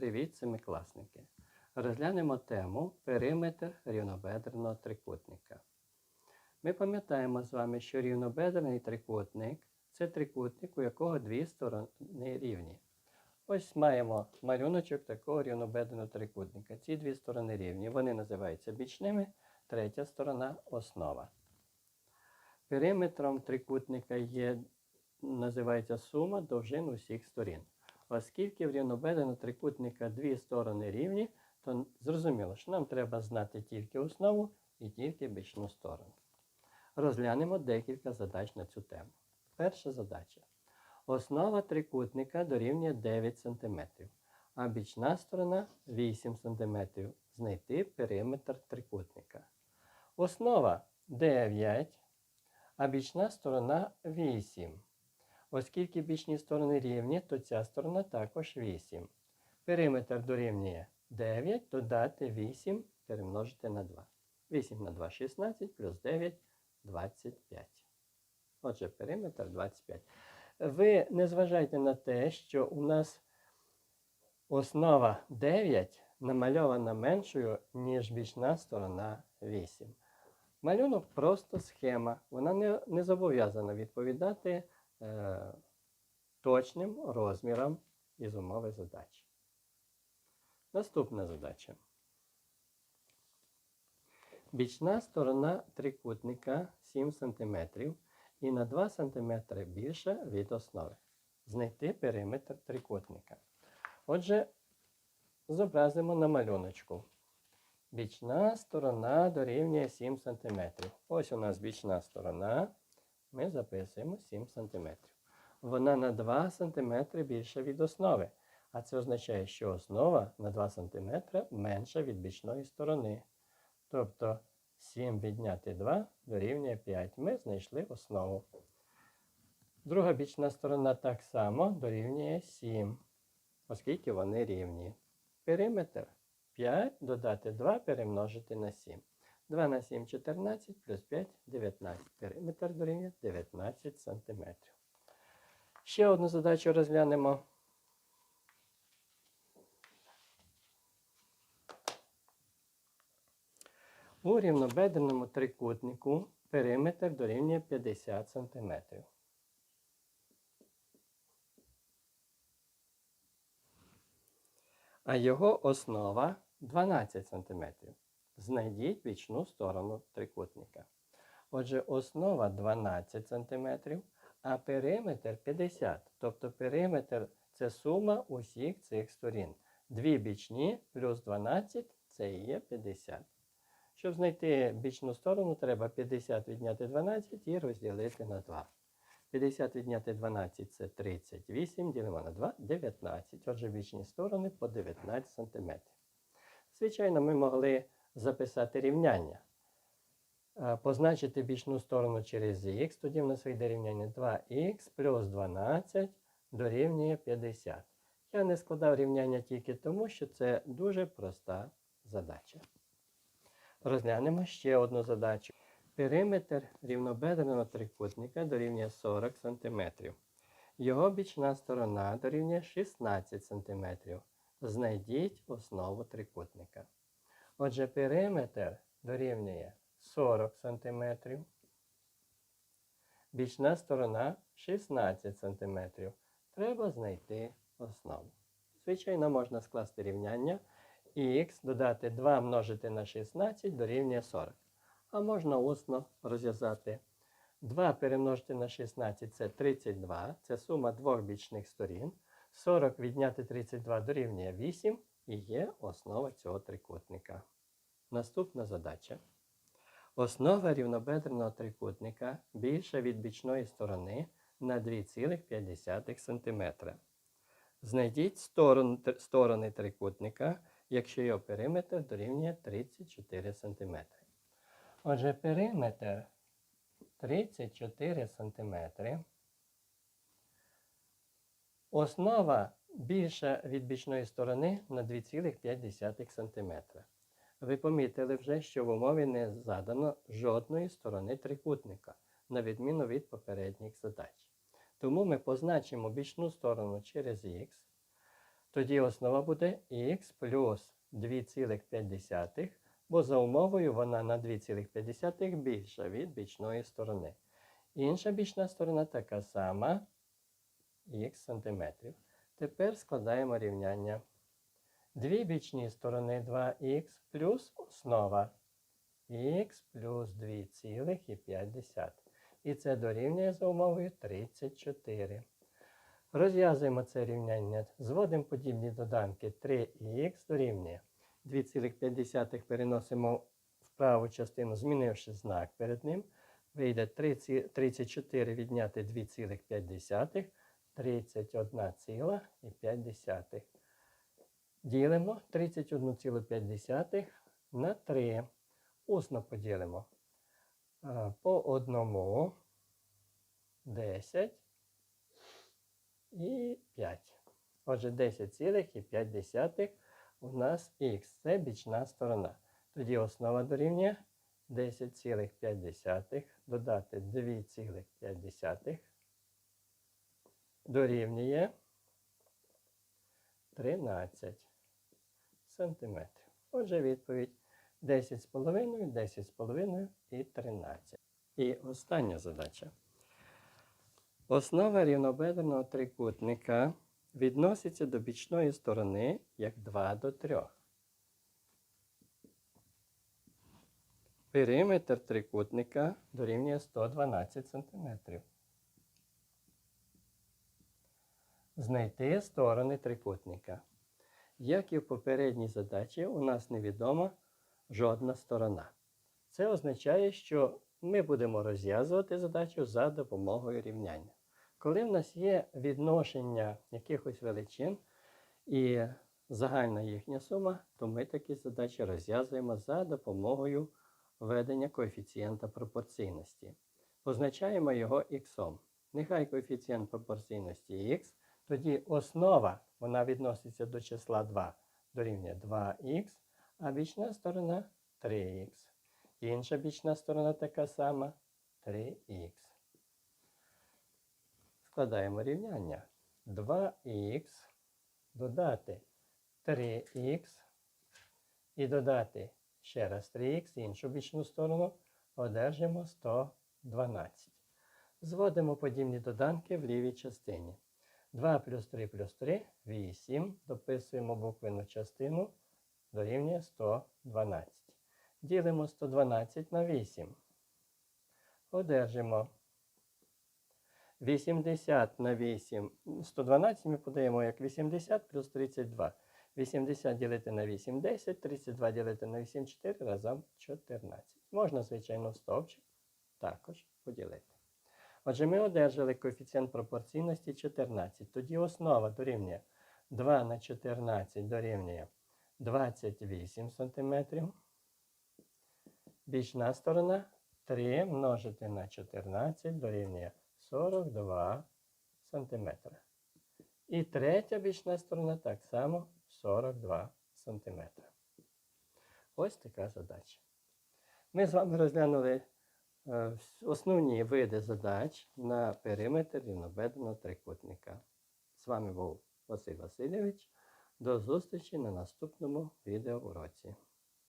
Привіт, семикласники! Розглянемо тему периметр рівнобедреного трикутника. Ми пам'ятаємо з вами, що рівнобедрений трикутник це трикутник, у якого дві сторони рівні. Ось маємо малюночок такого рівнобедреного трикутника. Ці дві сторони рівні. Вони називаються бічними, третя сторона основа. Периметром трикутника є, називається сума довжин усіх сторін. Оскільки в рівнобедреного трикутника дві сторони рівні, то зрозуміло, що нам треба знати тільки основу і тільки бічну сторону. Розглянемо декілька задач на цю тему. Перша задача. Основа трикутника дорівнює 9 см, а бічна сторона 8 см. Знайти периметр трикутника. Основа 9, а бічна сторона 8. Оскільки бічні сторони рівні, то ця сторона також 8. Периметр дорівнює 9, додати 8, перемножити на 2. 8 на 2 16, плюс 9 25. Отже, периметр 25. Ви не зважайте на те, що у нас основа 9 намальована меншою, ніж бічна сторона 8. Малюнок просто схема. Вона не, не зобов'язана відповідати е, точним розмірам із умови задачі. Наступна задача. Бічна сторона трикутника 7 см і на 2 см більша від основи. Знайти периметр трикутника. Отже, зобразимо на малюночку. Бічна сторона дорівнює 7 см. Ось у нас бічна сторона. Ми записуємо 7 см. Вона на 2 см більша від основи. А це означає, що основа на 2 см менша від бічної сторони. Тобто 7 відняти 2 дорівнює 5. Ми знайшли основу. Друга бічна сторона так само дорівнює 7, оскільки вони рівні. Периметр 5 додати 2 перемножити на 7. 2 на 7 14 плюс 5 19. Периметр дорівнює 19 см. Ще одну задачу розглянемо. У рівнобедреному трикутнику периметр дорівнює 50 см. А його основа 12 см. Знайдіть бічну сторону трикутника. Отже, основа 12 см, а периметр 50. Тобто периметр це сума усіх цих сторін. Дві бічні плюс 12 це є 50. Щоб знайти бічну сторону, треба 50 відняти 12 і розділити на 2. 50 відняти 12 це 38, ділимо на 2 19. Отже, бічні сторони по 19 см. Звичайно, ми могли записати рівняння. Е, Позначити бічну сторону через х, тоді в нас вийде рівняння 2х плюс 12 дорівнює 50. Я не складав рівняння тільки тому, що це дуже проста задача. Розглянемо ще одну задачу. Периметр рівнобедреного трикутника дорівнює 40 см. Його бічна сторона дорівнює 16 см. Знайдіть основу трикутника. Отже, периметр дорівнює 40 см. Бічна сторона 16 см. Треба знайти основу. Звичайно, можна скласти рівняння х додати 2 множити на 16 дорівнює 40. А можна усно розв'язати. 2 перемножити на 16 це 32. Це сума двох бічних сторін. 40 відняти 32 дорівнює 8 і є основа цього трикутника. Наступна задача. Основа рівнобедреного трикутника більша від бічної сторони на 2,5 см. Знайдіть сторону, сторони трикутника, якщо його периметр дорівнює 34 см. Отже, периметр 34 см. Основа більша від бічної сторони на 2,5 см. Ви помітили вже, що в умові не задано жодної сторони трикутника, на відміну від попередніх задач. Тому ми позначимо бічну сторону через х, Тоді основа буде х плюс 2,5, бо за умовою вона на 2,5 більша від бічної сторони. Інша бічна сторона така сама х сантиметрів. Тепер складаємо рівняння. Дві бічні сторони 2х плюс основа х плюс 2,5. І це дорівнює за умовою 34. Розв'язуємо це рівняння. Зводимо подібні доданки 3х дорівнює 2,5 переносимо в праву частину, змінивши знак перед ним. Вийде 34 відняти 2,5, 31,5. Ділимо 31,5 на 3. Усно поділимо. По одному 10 і 5. Отже, 10,5 у нас х. Це бічна сторона. Тоді основа дорівнює 10,5 додати 2,5 дорівнює 13 сантиметрів. Отже, відповідь 10,5, 10,5 і 13. І остання задача. Основа рівнобедреного трикутника відноситься до бічної сторони як 2 до 3. Периметр трикутника дорівнює 112 см. Знайти сторони трикутника. Як і в попередній задачі, у нас невідома жодна сторона. Це означає, що ми будемо розв'язувати задачу за допомогою рівняння. Коли в нас є відношення якихось величин і загальна їхня сума, то ми такі задачі розв'язуємо за допомогою введення коефіцієнта пропорційності. Позначаємо його х. Нехай коефіцієнт пропорційності х, тоді основа вона відноситься до числа 2 дорівнює 2х, а бічна сторона 3х. Інша бічна сторона така сама 3х. Складаємо рівняння. 2х додати 3х і додати ще раз 3х, іншу бічну сторону, одержимо 112. Зводимо подібні доданки в лівій частині. 2 плюс 3 плюс 3 8. Дописуємо буквену частину дорівнює 112. Ділимо 112 на 8. Одержимо 80 на 8. 112 ми подаємо як 80 плюс 32. 80 ділити на 8 10, 32 ділити на 8 4 разом 14. Можна, звичайно, стовпчик також поділити. Отже, ми одержали коефіцієнт пропорційності 14. Тоді основа дорівнює 2 на 14 дорівнює 28 см. Бічна сторона 3 множити на 14 дорівнює 42 см. І третя бічна сторона так само 42 см. Ось така задача. Ми з вами розглянули основні види задач на периметр рівнобедного трикутника. З вами був Василь Васильович. До зустрічі на наступному відеоуроці.